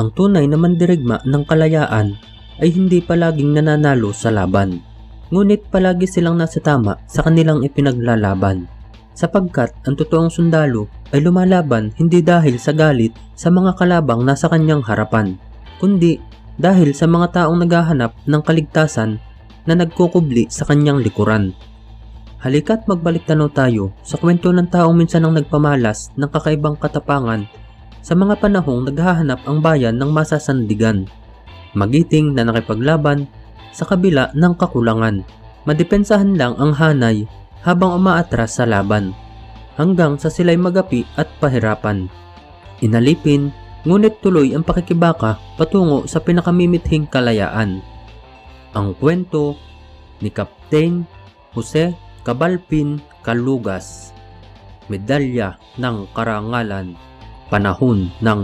Ang tunay na mandirigma ng kalayaan ay hindi palaging nananalo sa laban. Ngunit palagi silang nasa tama sa kanilang ipinaglalaban. Sapagkat ang totoong sundalo ay lumalaban hindi dahil sa galit sa mga kalabang nasa kanyang harapan, kundi dahil sa mga taong naghahanap ng kaligtasan na nagkukubli sa kanyang likuran. Halika't magbalik tanaw tayo sa kwento ng taong minsan ang nagpamalas ng kakaibang katapangan sa mga panahong naghahanap ang bayan ng masasandigan. Magiting na nakipaglaban sa kabila ng kakulangan. Madepensahan lang ang hanay habang umaatras sa laban hanggang sa sila'y magapi at pahirapan. Inalipin, ngunit tuloy ang pakikibaka patungo sa pinakamimithing kalayaan. Ang kwento ni Kapten Jose Cabalpin Kalugas Medalya ng Karangalan Panahon ng